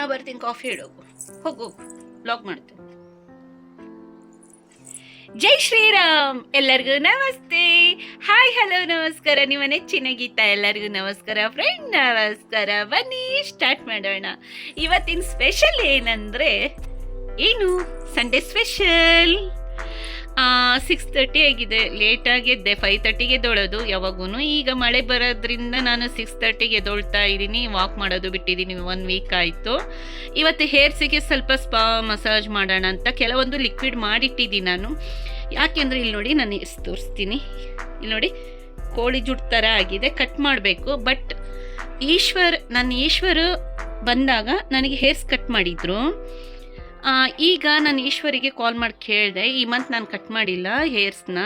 ನಾ ಬರ್ತೀನಿ ಕಾಫಿ ಇಡೋಗು. ಹೋಗು ಬ್ಲಾಗ್ ಮಾಡ್ತೀನಿ. ಜೈ ಶ್ರೀರಾಮ್, ಎಲ್ಲರಿಗೂ ನಮಸ್ತೆ. ಹಾಯ್ ಹಲೋ ನಮಸ್ಕಾರ. ನಿಮ್ಮ ನೆಚ್ಚಿನ ಗೀತಾ ಎಲ್ಲರಿಗೂ ನಮಸ್ಕಾರ. ಫ್ರೆಂಡ್ ನಮಸ್ಕಾರ. ಬನ್ನಿ ಸ್ಟಾರ್ಟ್ ಮಾಡೋಣ. ಇವತ್ತಿನ ಸ್ಪೆಷಲ್ ಏನಂದ್ರೆ, ಏನು? ಸಂಡೇ ಸ್ಪೆಷಲ್ ಸಿಕ್ಸ್ ತರ್ಟಿ ಆಗಿದೆ. ಲೇಟಾಗಿ ಎದ್ದೆ ಫೈವ್ ತರ್ಟಿಗೆ ಎದ್ದೊಳೋದು. ಯಾವಾಗೂ ಈಗ ಮಳೆ ಬರೋದ್ರಿಂದ ನಾನು ಸಿಕ್ಸ್ ತರ್ಟಿಗೆ ಎದ್ದೊಳ್ತಾ ಇದ್ದೀನಿ. ವಾಕ್ ಮಾಡೋದು ಬಿಟ್ಟಿದ್ದೀನಿ ಒನ್ ವೀಕ್ ಆಯಿತು. ಇವತ್ತು ಹೇರ್ಸಿಗೆ ಸ್ವಲ್ಪ ಸ್ಪಾ ಮಸಾಜ್ ಮಾಡೋಣ ಅಂತ ಕೆಲವೊಂದು ಲಿಕ್ವಿಡ್ ಮಾಡಿಟ್ಟಿದ್ದೀನಿ ನಾನು. ಯಾಕೆಂದರೆ ಇಲ್ಲಿ ನೋಡಿ ನಾನು ಎಷ್ಟು ತೋರಿಸ್ತೀನಿ. ಇಲ್ಲಿ ನೋಡಿ, ಕೋಳಿ ಜುಟ್ ಥರ ಆಗಿದೆ ಕಟ್ ಮಾಡಬೇಕು. ಬಟ್ ಈಶ್ವರ್ ನನ್ನ ಈಶ್ವರು ಬಂದಾಗ ನನಗೆ ಹೇರ್ಸ್ ಕಟ್ ಮಾಡಿದ್ರು. ಈಗ ನಾನು ಈಶ್ವರಿಗೆ ಕಾಲ್ ಮಾಡಿ ಕೇಳಿದೆ, ಈ ಮಂತ್ ನಾನು ಕಟ್ ಮಾಡಿಲ್ಲ ಹೇರ್ಸ್ನ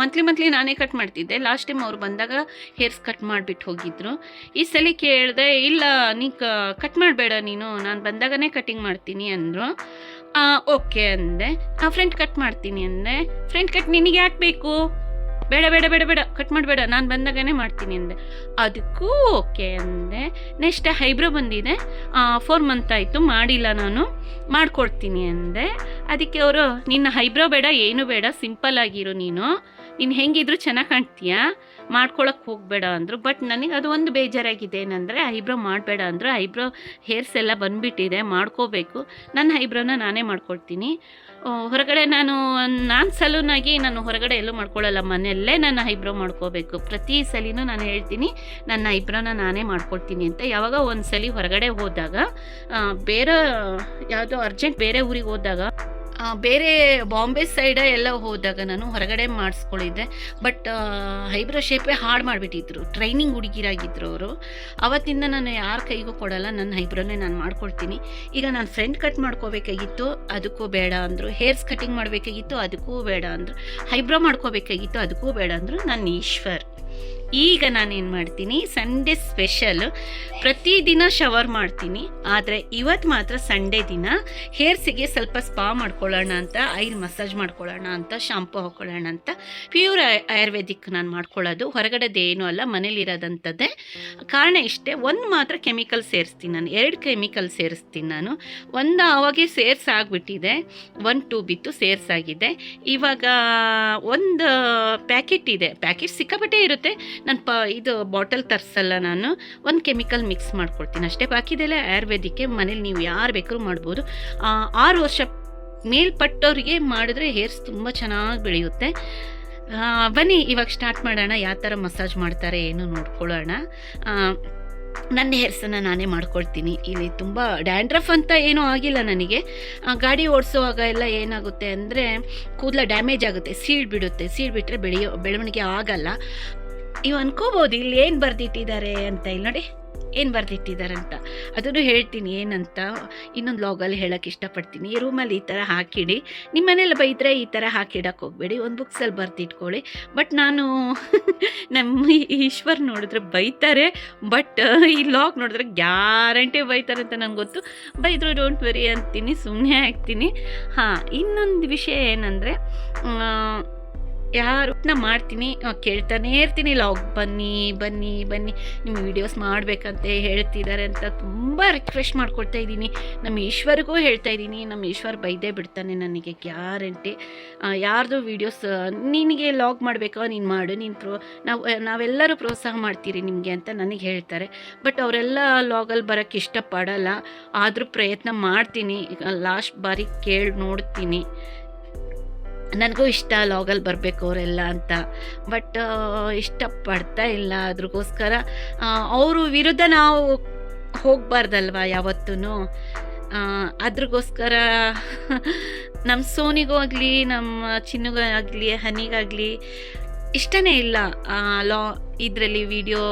ಮಂತ್ಲಿ ಮಂತ್ಲಿ ನಾನೇ ಕಟ್ ಮಾಡ್ತಿದ್ದೆ. ಲಾಸ್ಟ್ ಟೈಮ್ ಅವ್ರು ಬಂದಾಗ ಹೇರ್ಸ್ ಕಟ್ ಮಾಡಿಬಿಟ್ಟು ಹೋಗಿದ್ರು. ಈ ಸಲ ಕೇಳಿದೆ, ಇಲ್ಲ, ನೀ ಕಟ್ ಮಾಡಬೇಡ ನೀನು, ನಾನು ಬಂದಾಗನೇ ಕಟಿಂಗ್ ಮಾಡ್ತೀನಿ ಅಂದರು. ಓಕೆ ಅಂದೆ. ಫ್ರಂಟ್ ಕಟ್ ಮಾಡ್ತೀನಿ ಅಂದೆ. ಫ್ರಂಟ್ ಕಟ್ ನಿನಗೆ ಯಾಕೆ ಬೇಕು? ಬೇಡ ಬೇಡ ಬೇಡ ಬೇಡ. ಕಟ್ ಮಾಡಬೇಡ. ನಾನು ಬಂದಾಗನೇ ಮಾಡ್ತೀನಿ ಅಂದೆ. ಅದಕ್ಕೂ ಓಕೆ ಅಂದೆ. ನೆಕ್ಸ್ಟ್ ಹೈಬ್ರೋ ಬಂದಿದೆ. ಫೋರ್ ಮಂತ್ ಆಯಿತು. ಮಾಡಿಲ್ಲ ನಾನು. ಮಾಡಿಕೊಡ್ತೀನಿ ಅಂದೆ. ಅದಕ್ಕೆ ಅವರು, ನಿನ್ನ ಹೈಬ್ರೋ ಬೇಡ, ಏನು ಬೇಡ. ಸಿಂಪಲ್ ಆಗಿರು ನೀನು. ನೀನು ಹೆಂಗಿದ್ರು ಚೆನ್ನಾಗಿ ಕಾಣ್ತೀಯ? ಮಾಡ್ಕೊಳಕ್ಕೆ ಹೋಗಬೇಡ ಅಂದರು. ಬಟ್ ನನಗೆ ಅದು ಒಂದು ಬೇಜಾರಾಗಿದೆ ಏನಂದರೆ, ಐಬ್ರೋ ಮಾಡಬೇಡ ಅಂದರು. ಐಬ್ರೋ ಹೇರ್ಸ್ ಎಲ್ಲ ಬಂದುಬಿಟ್ಟಿದೆ, ಮಾಡ್ಕೋಬೇಕು. ನನ್ನ ಐಬ್ರೋನ ನಾನೇ ಮಾಡ್ಕೊಳ್ತೀನಿ ಹೊರಗಡೆ ನಾನು ನಾನು ಸಲೂನಾಗಿ ನಾನು ಹೊರಗಡೆ ಎಲ್ಲೂ ಮಾಡ್ಕೊಳ್ಳಲ್ಲ ಮನೆಯಲ್ಲೇ ನನ್ನ ಐಬ್ರೋ ಮಾಡ್ಕೋಬೇಕು. ಪ್ರತಿ ಸಲಿನೂ ನಾನು ಹೇಳ್ತೀನಿ, ನನ್ನ ಐಬ್ರೋನ ನಾನೇ ಮಾಡ್ಕೊಳ್ತೀನಿ ಅಂತ. ಯಾವಾಗ ಒಂದು ಸಲ ಹೊರಗಡೆ ಹೋದಾಗ ಬೇರೆ, ಯಾವುದೋ ಅರ್ಜೆಂಟ್ ಬೇರೆ ಊರಿಗೆ ಹೋದಾಗ ಬೇರೆ ಬಾಂಬೆ ಸೈಡ ಎಲ್ಲ ಹೋದಾಗ ನಾನು ಹೊರಗಡೆ ಮಾಡಿಸ್ಕೊಂಡಿದ್ದೆ ಬಟ್ ಹೈಬ್ರೋ ಶೇಪೇ ಹಾಳು ಮಾಡಿಬಿಟ್ಟಿದ್ರು. ಟ್ರೈನಿಂಗ್ ಹುಡುಗಿರಾಗಿದ್ರು ಅವರು. ಅವತ್ತಿಂದ ನಾನು ಯಾರ ಕೈಗೂ ಕೊಡಲ್ಲ. ನನ್ನ ಹೈಬ್ರೋನೇ ನಾನು ಮಾಡ್ಕೊಳ್ತೀನಿ. ಈಗ ನಾನು ಫ್ರೆಂಡ್ ಕಟ್ ಮಾಡ್ಕೋಬೇಕಾಗಿತ್ತು. ಅದಕ್ಕೂ ಬೇಡ ಅಂದರು. ಹೇರ್ಸ್ ಕಟಿಂಗ್ ಮಾಡಬೇಕಾಗಿತ್ತು. ಅದಕ್ಕೂ ಬೇಡ ಅಂದರು. ಹೈಬ್ರೋ ಮಾಡ್ಕೋಬೇಕಾಗಿತ್ತು. ಅದಕ್ಕೂ ಬೇಡ ಅಂದರು. ನನ್ನ ಈಶ್ವರ್. ಈಗ ನಾನೇನು ಮಾಡ್ತೀನಿ ಸಂಡೇ ಸ್ಪೆಷಲ್ ಪ್ರತಿದಿನ ಶವರ್ ಮಾಡ್ತೀನಿ. ಆದರೆ ಇವತ್ತು ಮಾತ್ರ ಸಂಡೇ ದಿನ ಹೇರ್ಸಿಗೆ ಸ್ವಲ್ಪ ಸ್ಪಾ ಮಾಡ್ಕೊಳ್ಳೋಣ ಅಂತ ಐಲ್ ಮಸಾಜ್ ಮಾಡ್ಕೊಳ್ಳೋಣ ಅಂತ ಶಾಂಪು ಹಾಕ್ಕೊಳ್ಳೋಣ ಅಂತ ಪ್ಯೂರ್ ಆಯುರ್ವೇದಿಕ್ ನಾನು ಮಾಡ್ಕೊಳ್ಳೋದು. ಹೊರಗಡೆದೇನು ಅಲ್ಲ ಮನೇಲಿರೋದಂಥದ್ದೇ ಕಾರಣ ಇಷ್ಟೇ, ಒಂದು ಮಾತ್ರ ಕೆಮಿಕಲ್ ಸೇರಿಸ್ತೀನಿ ನಾನು, ಎರಡು ಕೆಮಿಕಲ್ ಸೇರಿಸ್ತೀನಿ ನಾನು. ಒಂದು ಆವಾಗೆ ಸೇರ್ಸಾಗ್ಬಿಟ್ಟಿದೆ ಒನ್ ಟೂ ಬಿತ್ತು ಸೇರ್ಸಾಗಿದೆ. ಇವಾಗ ಒಂದು ಪ್ಯಾಕೆಟ್ ಇದೆ ಪ್ಯಾಕೆಟ್ ಸಿಕ್ಕಾಪಟ್ಟೆ ಇರುತ್ತೆ. ನಾನು ಪ, ಇದು ಬಾಟಲ್ ತರಿಸಲ್ಲ ನಾನು. ಒಂದು ಕೆಮಿಕಲ್ ಮಿಕ್ಸ್ ಮಾಡ್ಕೊಳ್ತೀನಿ ಅಷ್ಟೇ. ಬಾಕಿದೆಲ್ಲ ಆಯುರ್ವೇದಿಕ್ಕೆ ಮನೇಲಿ ನೀವು ಯಾರು ಬೇಕಾದ್ರೂ ಮಾಡ್ಬೋದು. ಆರು ವರ್ಷ ಮೇಲ್ಪಟ್ಟವ್ರಿಗೆ ಮಾಡಿದ್ರೆ ಹೇರ್ಸ್ ತುಂಬ ಚೆನ್ನಾಗಿ ಬೆಳೆಯುತ್ತೆ. ಬನ್ನಿ, ಇವಾಗ ಸ್ಟಾರ್ಟ್ ಮಾಡೋಣ. ಯಾವ ಥರ ಮಸಾಜ್ ಮಾಡ್ತಾರೆ ಏನು ನೋಡ್ಕೊಳ್ಳೋಣ. ನನ್ನ ಹೇರ್ಸನ್ನು ನಾನೇ ಮಾಡ್ಕೊಳ್ತೀನಿ. ಇಲ್ಲಿ ತುಂಬ ಡ್ಯಾಂಡ್ರಫ್ ಅಂತ ಏನೂ ಆಗಿಲ್ಲ ನನಗೆ. ಗಾಡಿ ಓಡಿಸುವಾಗ ಎಲ್ಲ ಏನಾಗುತ್ತೆ ಅಂದರೆ ಕೂದಲ ಡ್ಯಾಮೇಜ್ ಆಗುತ್ತೆ. ಸೀಳ್ ಬಿಡುತ್ತೆ ಸೀಳ್ ಬಿಟ್ಟರೆ ಬೆಳೆಯೋ, ಬೆಳವಣಿಗೆ ಆಗಲ್ಲ. ನೀವು ಅನ್ಕೋಬಹುದು ಇಲ್ಲಿ ಏನು ಬರೆದಿಟ್ಟಿದ್ದಾರೆ ಅಂತ ಇಲ್ಲಿ ನೋಡಿ. ಏನು ಬರೆದಿಟ್ಟಿದ್ದಾರೆ ಅಂತ. ಅದನ್ನು ಹೇಳ್ತೀನಿ ಏನಂತ, ಇನ್ನೊಂದು ಲಾಗಲ್ಲಿ ಹೇಳೋಕ್ಕೆ ಇಷ್ಟಪಡ್ತೀನಿ. ಈ ರೂಮಲ್ಲಿ ಈ ಥರ ಹಾಕಿಡಿ. ನಿಮ್ಮ ಮನೇಲಿ ಬೈದರೆ ಈ ಥರ ಹಾಕಿಡಕ್ಕೆ ಹೋಗಬೇಡಿ. ಒಂದು ಬುಕ್ಸಲ್ಲಿ ಬರ್ದಿಟ್ಕೊಳ್ಳಿ. ಬಟ್ ನಾನು ನಮ್ಮ ಈಶ್ವರ್ ನೋಡಿದ್ರೆ ಬೈತಾರೆ. ಬಟ್ ಈ ಲಾಗ್ ನೋಡಿದ್ರೆ ಗ್ಯಾರಂಟಿ ಬೈತಾರೆ ಅಂತ ನಂಗೆ ಗೊತ್ತು. ಬೈದ್ರು ಡೋಂಟ್ ವೆರಿ ಅಂತೀನಿ ಸುಮ್ಮನೆ ಆಗ್ತೀನಿ. ಹಾಂ, ಇನ್ನೊಂದು ವಿಷಯ ಏನಂದರೆ ಯಾರು? ನಾ ಮಾಡ್ತೀನಿ. ಕೇಳ್ತಾನೆ ಇರ್ತೀನಿ. ಲಾಗ್ ಬನ್ನಿ ಬನ್ನಿ ಬನ್ನಿ. ನಿಮ್ಮ ವೀಡಿಯೋಸ್ ಮಾಡಬೇಕಂತ ಹೇಳ್ತಿದ್ದಾರೆ ಅಂತ ತುಂಬ ರಿಕ್ವೆಸ್ಟ್ ಮಾಡ್ಕೊಳ್ತಾ ಇದ್ದೀನಿ. ನಮ್ಮ ಈಶ್ವರಿಗೂ ಹೇಳ್ತಾ ಇದ್ದೀನಿ. ನಮ್ಮ ಈಶ್ವರ್ ಬೈದೇ ಬಿಡ್ತಾನೆ ನನಗೆ ಗ್ಯಾರಂಟಿ. ಯಾರ್ದು ವೀಡಿಯೋಸ್ ನಿನಗೆ ಲಾಗ್ ಮಾಡಬೇಕೋ, ನೀನು ಮಾಡು. ನೀನು ಪ್ರೋ, ನಾವು ನಾವೆಲ್ಲರೂ ಪ್ರೋತ್ಸಾಹ ಮಾಡ್ತೀರಿ ನಿಮಗೆ ಅಂತ ನನಗೆ ಹೇಳ್ತಾರೆ. ಬಟ್ ಅವರೆಲ್ಲ ಲಾಗಲ್ಲಿ ಬರೋಕ್ಕೆ ಇಷ್ಟಪಡಲ್ಲ. ಆದರೂ ಪ್ರಯತ್ನ ಮಾಡ್ತೀನಿ. ಲಾಸ್ಟ್ ಬಾರಿ ಕೇಳಿ, ನೋಡ್ತೀನಿ. ನನಗೂ ಇಷ್ಟ ಲಾಗಲ್ಲಿ ಬರಬೇಕು ಅವರೆಲ್ಲ ಅಂತ. ಬಟ್ ಇಷ್ಟಪಡ್ತಾ ಇಲ್ಲ ಅದ್ರಗೋಸ್ಕರ ಅವರು ವಿರುದ್ಧ ನಾವು ಹೋಗಬಾರ್ದಲ್ವ ಯಾವತ್ತೂ ಅದ್ರಗೋಸ್ಕರ ನಮ್ಮ ಸೋನಿಗೂ ಆಗಲಿ ನಮ್ಮ ಚಿನ್ನಗಾಗಲಿ ಹನಿಗಾಗಲಿ ಇಷ್ಟನೇ ಇಲ್ಲ ಲಾ, ಇದರಲ್ಲಿ ವಿಡಿಯೋ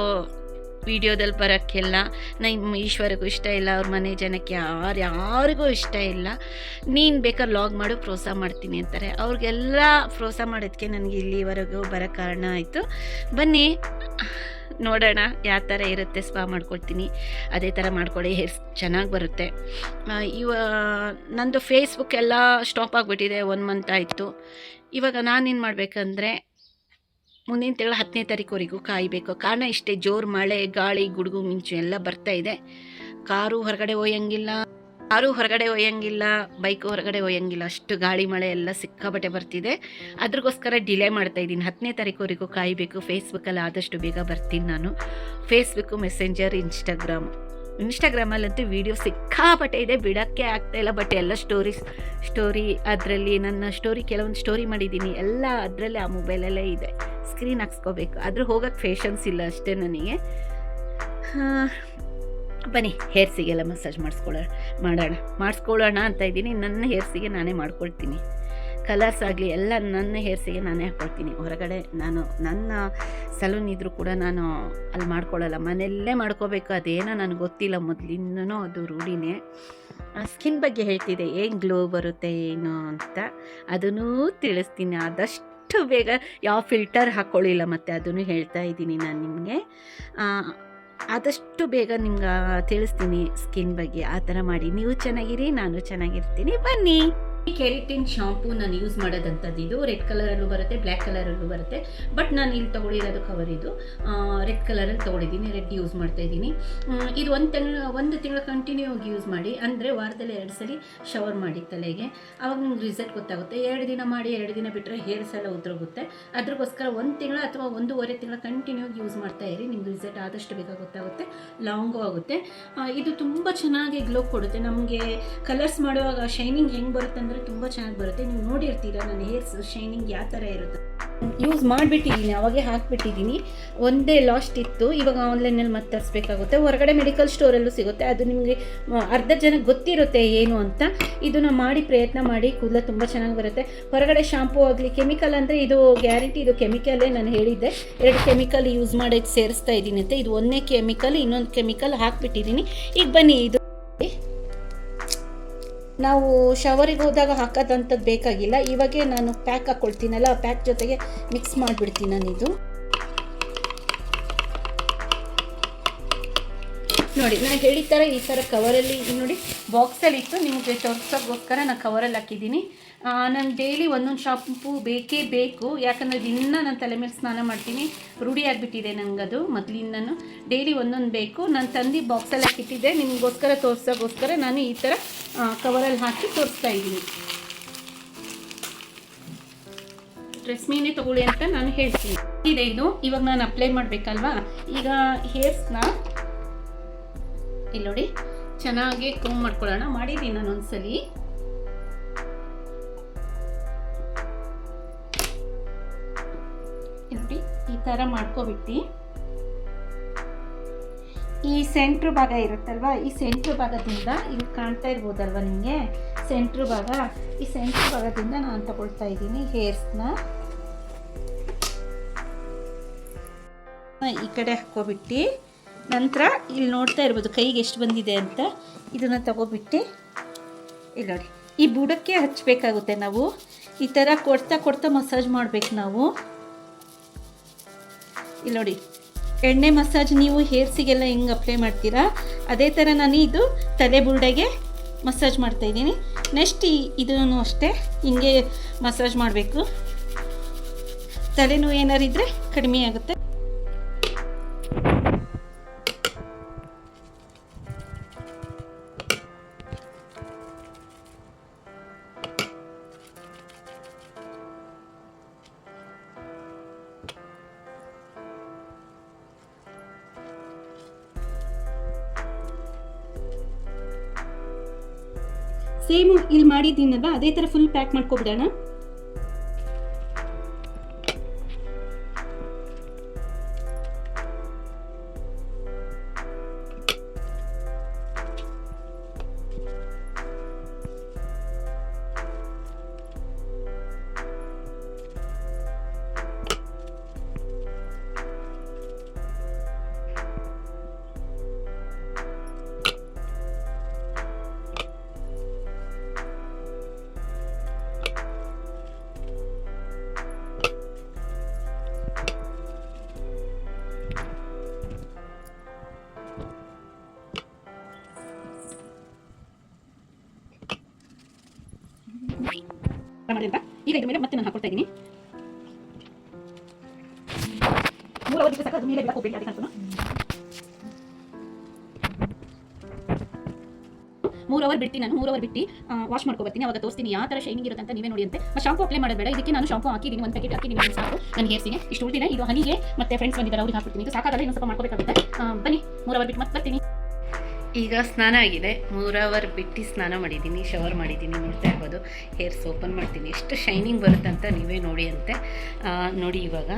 ವಿಡಿಯೋದಲ್ಲಿ ಬರೋಕ್ಕೆಲ್ಲ. ನಮ್ಮ ಈಶ್ವರಿಗೂ ಇಷ್ಟ ಇಲ್ಲ, ಅವ್ರ ಮನೆ ಜನಕ್ಕೆ ಯಾರು ಯಾರಿಗೂ ಇಷ್ಟ ಇಲ್ಲ. ನೀನು ಬೇಕಾದ್ರೆ ಲಾಗ್ ಮಾಡು, ಪ್ರೋತ್ಸಾಹ ಮಾಡ್ತೀನಿ ಅಂತಾರೆ. ಅವ್ರಿಗೆಲ್ಲ ಪ್ರೋತ್ಸಾಹ ಮಾಡೋದಕ್ಕೆ ನನಗೆ ಇಲ್ಲಿವರೆಗೂ ಬರೋ ಕಾರಣ ಆಯಿತು. ಬನ್ನಿ, ನೋಡೋಣ ಯಾವ ಥರ ಇರುತ್ತೆ ಸ್ಪಾ ಮಾಡ್ಕೊಳ್ತೀನಿ. ಅದೇ ಥರ ಮಾಡ್ಕೊಳ್ಳಿ ಹೇರ್ಸ್ ಚೆನ್ನಾಗಿ ಬರುತ್ತೆ. ಇವ, ನಂದು ಫೇಸ್ಬುಕ್ ಎಲ್ಲ ಸ್ಟಾಪ್ ಆಗಿಬಿಟ್ಟಿದೆ ಒನ್ ಮಂತ್ ಆಯಿತು. ಇವಾಗ ನಾನೇನು ಮಾಡಬೇಕಂದ್ರೆ ಮುಂದಿನ ತಿಂಗಳು ಹತ್ತನೇ ತಾರೀಕುವರೆಗೂ ಕಾಯಬೇಕು. ಕಾರಣ ಇಷ್ಟೇ, ಜೋರು ಮಳೆ, ಗಾಳಿ, ಗುಡುಗು, ಮಿಂಚು ಎಲ್ಲ ಬರ್ತಾ ಇದೆ. ಕಾರು ಹೊರಗಡೆ ಒಯ್ಯಂಗಿಲ್ಲ, ಕಾರು ಹೊರಗಡೆ ಒಯ್ಯಂಗಿಲ್ಲ, ಬೈಕ್ ಹೊರಗಡೆ ಒಯ್ಯಂಗಿಲ್ಲ. ಅಷ್ಟು ಗಾಳಿ, ಮಳೆ ಎಲ್ಲ ಸಿಕ್ಕಾಬಟ್ಟೆ ಬರ್ತಿದೆ. ಅದ್ರಗೋಸ್ಕರ ಡಿಲೇ ಮಾಡ್ತಾ ಇದ್ದೀನಿ. ಹತ್ತನೇ ತಾರೀಕುವರೆಗೂ ಕಾಯಬೇಕು. ಫೇಸ್ಬುಕ್ಕಲ್ಲಿ ಆದಷ್ಟು ಬೇಗ ಬರ್ತೀನಿ ನಾನು. ಫೇಸ್ಬುಕ್ಕು ಮೆಸೆಂಜರ್ ಇನ್ಸ್ಟಾಗ್ರಾಮ್ ಇನ್ಸ್ಟಾಗ್ರಾಮಲ್ಲಂತೂ ವೀಡಿಯೋ ಸಿಕ್ಕಾಪಟ್ಟೆ ಇದೆ. ಬಿಡೋಕ್ಕೆ ಇಲ್ಲ ಬಟ್ ಎಲ್ಲ ಸ್ಟೋರೀಸ್ ಸ್ಟೋರಿ ಅದರಲ್ಲಿ ನನ್ನ ಸ್ಟೋರಿ ಕೆಲವೊಂದು ಸ್ಟೋರಿ ಮಾಡಿದ್ದೀನಿ. ಎಲ್ಲ ಅದರಲ್ಲೇ ಆ ಮೊಬೈಲಲ್ಲೇ ಇದೆ. ಸ್ಕ್ರೀನ್ ಹಾಕ್ಸ್ಕೋಬೇಕು. ಆದರೂ ಹೋಗೋಕ್ಕೆ ಫೇಷನ್ಸ್ ಇಲ್ಲ ಅಷ್ಟೇ ನನಗೆ. ಬನ್ನಿ ಹೇರ್ಸಿಗೆಲ್ಲ ಮಸಾಜ್ ಮಾಡಿಸ್ಕೊಳ್ಳೋಣ ಮಾಡೋಣ. ಮಾಡಿಸ್ಕೊಳ್ಳೋಣ ಅಂತ ಇದ್ದೀನಿ. ನನ್ನ ಹೇರ್ಸಿಗೆ ನಾನೇ ಮಾಡ್ಕೊಳ್ತೀನಿ. ಕಲರ್ಸ್ ಆಗಲಿ ಎಲ್ಲ ನನ್ನ ಹೇರ್ಸಿಗೆ ನಾನೇ ಹಾಕ್ಕೊಳ್ತೀನಿ ಹೊರಗಡೆ ನಾನು ನನ್ನ ಸಲೂನ್ ಇದ್ದರೂ ಕೂಡ ನಾನು ಅಲ್ಲಿ ಮಾಡ್ಕೊಳ್ಳಲ್ಲ. ಮನೆಯಲ್ಲೇ ಮಾಡ್ಕೋಬೇಕು, ಅದೇನೋ ನನಗೆ ಗೊತ್ತಿಲ್ಲ ಮೊದಲಿಂದನೂ ಅದು ರೂಢಿನೇ. ಸ್ಕಿನ್ ಬಗ್ಗೆ ಹೇಳ್ತಿದೆ ಏನು ಗ್ಲೋ ಬರುತ್ತೆ, ಏನು ಅಂತ. ಅದನ್ನು ತಿಳಿಸ್ತೀನಿ. ಆದಷ್ಟು ಬೇಗ ಯಾವ ಫಿಲ್ಟರ್ ಹಾಕ್ಕೊಳ್ಳಿಲ್ಲ ಮತ್ತು ಅದನ್ನು ಹೇಳ್ತಾ ಇದ್ದೀನಿ ನಾನು ನಿಮಗೆ. ಆದಷ್ಟು ಬೇಗ ನಿಮ್ಗೆ ತಿಳಿಸ್ತೀನಿ ಸ್ಕಿನ್ ಬಗ್ಗೆ. ಆ ಥರ ಮಾಡಿ. ನೀವು ಚೆನ್ನಾಗಿರಿ, ನಾನು ಚೆನ್ನಾಗಿರ್ತೀನಿ. ಬನ್ನಿ! ಕೆರಿಟಿನ್ ಶಾಂಪೂ ನಾನು ಯೂಸ್ ಮಾಡೋದಂಥದ್ದು ಇದು. ರೆಡ್ ಕಲರಲ್ಲೂ ಬರುತ್ತೆ, ಬ್ಲ್ಯಾಕ್ ಕಲರಲ್ಲೂ ಬರುತ್ತೆ. ಬಟ್ ನಾನು ಇಲ್ಲಿ ತೊಗೊಳಿರೋದು ಕವರ್ ಇದು. ರೆಡ್ ಕಲರಲ್ಲಿ ತೊಗೊಂಡಿದ್ದೀನಿ ರೆಡ್ ಯೂಸ್ ಮಾಡ್ತಾ ಇದ್ದೀನಿ. ಇದು ಒಂದು ತಿಂಗಳು ಒಂದು ತಿಂಗಳು ಕಂಟಿನ್ಯೂ ಆಗಿ ಯೂಸ್ ಮಾಡಿ, ಅಂದರೆ ವಾರದಲ್ಲಿ ಎರಡು ಸಲ ಶವರ್ ಮಾಡಿ ತಲೆಗೆ. ಅವಾಗ ನಿಮ್ಗೆ ರಿಸಲ್ಟ್ ಗೊತ್ತಾಗುತ್ತೆ. ಎರಡು ದಿನ ಮಾಡಿ, ಎರಡು ದಿನ ಬಿಟ್ಟರೆ ಹೇರ್ಸ್ ಸಲ ಉದ್ರೋಗುತ್ತೆ. ಅದ್ರಗೋಸ್ಕರ ಒಂದು ತಿಂಗಳು ಅಥವಾ ಒಂದೂವರೆ ತಿಂಗಳು ಕಂಟಿನ್ಯೂ ಆಗಿ ಯೂಸ್ ಮಾಡ್ತಾ ಇರಿ. ನಿಮ್ಗೆ ರಿಸಲ್ಟ್ ಆದಷ್ಟು ಬೇಗ ಗೊತ್ತಾಗುತ್ತೆ. ಲಾಂಗು ಆಗುತ್ತೆ. ಇದು ತುಂಬ ಚೆನ್ನಾಗಿ ಗ್ಲೋ ಕೊಡುತ್ತೆ. ನಮಗೆ ಕಲರ್ಸ್ ಮಾಡುವಾಗ ಶೈನಿಂಗ್ ಹೆಂಗೆ ಬರುತ್ತೆ ಅಂದರೆ ತುಂಬ ಚೆನ್ನಾಗಿ ಬರುತ್ತೆ. ನೀವು ನೋಡಿರ್ತೀರ, ನನ್ನ ಹೇರ್ಸ್ ಶೈನಿಂಗ್ ಯಾವ ಥರ ಇರುತ್ತೆ. ಯೂಸ್ ಮಾಡಿಬಿಟ್ಟಿದ್ದೀನಿ ಅವಾಗೆ ಹಾಕ್ಬಿಟ್ಟಿದ್ದೀನಿ ಒಂದೇ ಲಾಸ್ಟ್ ಇತ್ತು, ಇವಾಗ ಆನ್ಲೈನಲ್ಲಿ ಮತ್ತೆ ತರಿಸ್ಬೇಕಾಗುತ್ತೆ. ಹೊರಗಡೆ ಮೆಡಿಕಲ್ ಸ್ಟೋರಲ್ಲೂ ಸಿಗುತ್ತೆ. ಅದು ನಿಮಗೆ ಅರ್ಧ ಜನಕ್ಕೆ ಗೊತ್ತಿರುತ್ತೆ ಏನು ಅಂತ. ಇದನ್ನು ಮಾಡಿ ಪ್ರಯತ್ನ ಮಾಡಿ, ಕೂದಲ ತುಂಬ ಚೆನ್ನಾಗಿ ಬರುತ್ತೆ. ಹೊರಗಡೆ ಶಾಂಪೂ ಆಗಲಿ ಕೆಮಿಕಲ್ ಅಂದರೆ ಇದು ಗ್ಯಾರಂಟಿ ಇದು ಕೆಮಿಕಲೇ ನಾನು ಹೇಳಿದ್ದೆ. ಎರಡು ಕೆಮಿಕಲ್ ಯೂಸ್ ಮಾಡೋಕ್ಕೆ ಸೇರಿಸ್ತಾ ಇದ್ದೀನಿ ಅಂತ ಇದು ಒಂದೇ ಕೆಮಿಕಲ್ ಇನ್ನೊಂದು ಕೆಮಿಕಲ್ ಹಾಕಿಬಿಟ್ಟಿದ್ದೀನಿ ಈಗ ಬನ್ನಿ, ಇದು ನಾವು ಶವರಿಗೆ ಹೋದಾಗ ಹಾಕೋದಂಥದ್ದು ಬೇಕಾಗಿಲ್ಲ. ಇವಾಗೆ ನಾನು ಪ್ಯಾಕ್ ಹಾಕ್ಕೊಳ್ತೀನಲ್ಲ ಆ ಪ್ಯಾಕ್ ಜೊತೆಗೆ ಮಿಕ್ಸ್ ಮಾಡಿಬಿಡ್ತೀನಿ ನಾನಿದು. ನೋಡಿ, ನಾನು ಹೇಳಿದ ಥರ ಈ ಥರ ಕವರಲ್ಲಿ ನೋಡಿ ಬಾಕ್ಸಲ್ಲಿ ಇತ್ತು. ನಿಮಗೆ ತೋರಿಸೋಕ್ಕೋಸ್ಕರ ನಾನು ಕವರಲ್ಲಿ ಹಾಕಿದ್ದೀನಿ. ನಾನು ಡೈಲಿ ಒಂದೊಂದು ಶಾಂಪು ಬೇಕೇ ಬೇಕು. ಯಾಕಂದರೆ ದಿನ ನಾನು ತಲೆ ಮೇಲೆ ಸ್ನಾನ ಮಾಡ್ತೀನಿ. ರೂಢಿ ಆಗಿಬಿಟ್ಟಿದೆ ನನಗದು ಮೊದಲಿಂದನೂ. ಡೈಲಿ ಒಂದೊಂದು ಬೇಕು. ನಾನು ತಂದು ಬಾಕ್ಸಲ್ಲಿ ಹಾಕಿಟ್ಟಿದ್ದೆ. ನಿಮಗೋಸ್ಕರ ತೋರ್ಸೋಕ್ಕೋಸ್ಕರ ನಾನು ಈ ಥರ ಕವರಲ್ಲಿ ಹಾಕಿ ತೋರಿಸ್ತಾ ಇದ್ದೀನಿ. ಡ್ರೆಸ್ ಮೀನೇ ತಗೊಳ್ಳಿ ಅಂತ ನಾನು ಹೇಳ್ತೀನಿ. ಇದೆ ಇದು. ಇವಾಗ ನಾನು ಅಪ್ಲೈ ಮಾಡಬೇಕಲ್ವಾ? ಈಗ ಹೇರ್ಸ್ನ ಇಲ್ಲಿ ನೋಡಿ, ಚೆನ್ನಾಗಿ ಕೂಮ್ ಮಾಡ್ಕೊಳ್ಳೋಣ. ಮಾಡಿದ್ದೀನಿ ನಾನು ಒಂದ್ಸಲಿ. ನೋಡಿ, ಈ ಥರ ಮಾಡ್ಕೊಬಿಟ್ಟು. ಈ ಸೆಂಟ್ರ್ ಭಾಗ ಇರುತ್ತಲ್ವಾ, ಈ ಸೆಂಟ್ರ್ ಭಾಗದಿಂದ ಇಲ್ಲಿ ಕಾಣ್ತಾ ಇರ್ಬೋದಲ್ವ ನಿಮಗೆ? ಸೆಂಟ್ರ್ ಭಾಗ, ಈ ಸೆಂಟ್ರ್ ಭಾಗದಿಂದ ನಾನು ತಗೊಳ್ತಾ ಇದ್ದೀನಿ ಹೇರ್ಸ್ನ ಈ ಕಡೆ ಹಾಕ್ಕೊಬಿಟ್ಟು. ನಂತರ ಇಲ್ಲಿ ನೋಡ್ತಾ ಇರ್ಬೋದು ಕೈಗೆ ಎಷ್ಟು ಬಂದಿದೆ ಅಂತ. ಇದನ್ನು ತಗೋಬಿಟ್ಟು ಇಲ್ಲಿ ನೋಡಿ. ಈ ಬುಡಕ್ಕೆ ಹಚ್ಚಬೇಕಾಗುತ್ತೆ ನಾವು. ಈ ಥರ ಕೊಡ್ತಾ ಕೊಡ್ತಾ ಮಸಾಜ್ ಮಾಡಬೇಕು ನಾವು. ಇಲ್ಲಿ ನೋಡಿ. ಎಣ್ಣೆ ಮಸಾಜ್ ನೀವು ಹೇರ್ಸಿಗೆಲ್ಲ ಹೆಂಗೆ ಅಪ್ಲೈ ಮಾಡ್ತೀರಾ? ಅದೇ ಥರ ನಾನು ಇದು ತಲೆ ಬುರುಡೆಗೆ ಮಸಾಜ್ ಮಾಡ್ತಾ ಇದ್ದೀನಿ. ನೆಕ್ಸ್ಟ್ ಈ ಇದನ್ನು ಅಷ್ಟೇ ಹಿಂಗೆ ಮಸಾಜ್ ಮಾಡಬೇಕು. ತಲೆನೋವು ಏನಾರು ಇದ್ದರೆ ಕಡಿಮೆ ಆಗುತ್ತೆ. ಸೇಮ್ ಇಲ್ಲಿ ಮಾಡಿದ್ದೀನಲ್ಲ ಅದೇ ಥರ ಫುಲ್ ಪ್ಯಾಕ್ ಮಾಡ್ಕೊಬಿಡೋಣ. ಹಾಕೊಳ್ತಾ ಇದ್ದೀನಿ. ಮೂರು ಮೇಲೆ ಅವರ್ ಬಿಡ್ತೀನಿ ನಾನು, ಮೂರು ಅವರ್ ಬಿಟ್ಟು ವಾಶ್ ಮಾಡ್ಕೊಬರ್ತೀನಿ ಅವಾಗ ತೋರಿಸ್ತೀನಿ ಯಾವ ಥರ ಶೈನಿಂಗ್ ಇರುತ್ತೆ ನೀವೇ ನೋಡಿ ಅಂತ. ಶಾಂಪು ಅಪ್ಲೈ ಮಾಡೋದು ಬೇಡ ಇದಕ್ಕೆ ನಾನು ಶಾಂಪು ಹಾಕಿದ್ದೀನಿ ಒಂದು ಪ್ಯಾಕೆಟ್ ಹಾಕಿ ಇದು ಸಾಕು. ನನ್ನ ಹೇರ್ಸಿಗೆ ಇಷ್ಟು ಉಳಿದಿದೆ. ಇದು ಹನಿಗೆ, ಮತ್ತೆ ಫ್ರೆಂಡ್ಸ್ ಬಂದಿದ್ದಾರೆ, ಅವ್ರಿಗೆ ಹಾಕ್ಬಿಡ್ತೀನಿ. ಇದು ಸಾಕಾಗಲ್ಲ, ಇನ್ನೊಂದು ಸ್ವಲ್ಪ ಮಾಡ್ಕೋಬೇಕಾಗುತ್ತೆ. ಬನ್ನಿ, ಮೂರು ಅವರ್ ಬಿಟ್ಟು ಮತ್ತೆ ಬರ್ತೀನಿ. ಈಗ ಸ್ನಾನ ಆಗಿದೆ. ಮೂರ್ ಅವರ್ ಬಿಟ್ಟು ಸ್ನಾನ ಮಾಡಿದ್ದೀನಿ, ಶವರ್ ಮಾಡಿದ್ದೀನಿ ನೋಡ್ತಾ ಇರ್ಬೋದು ಹೇರ್ಸ್ ಓಪನ್ ಮಾಡ್ತೀನಿ. ಎಷ್ಟು ಶೈನಿಂಗ್ ಬರುತ್ತೆ ಅಂತ ನೀವೇ ನೋಡಿ ಅಂತೆ. ನೋಡಿ ಇವಾಗ.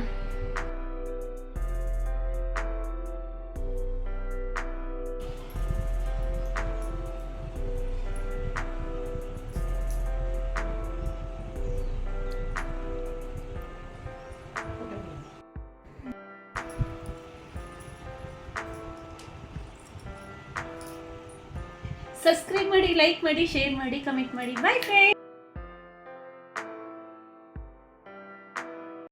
ಸಬ್ಸ್ಕ್ರೈಬ್ ಮಾಡಿ ಲೈಕ್ ಮಾಡಿ ಶೇರ್ ಮಾಡಿ ಕಮೆಂಟ್ ಮಾಡಿ. By friend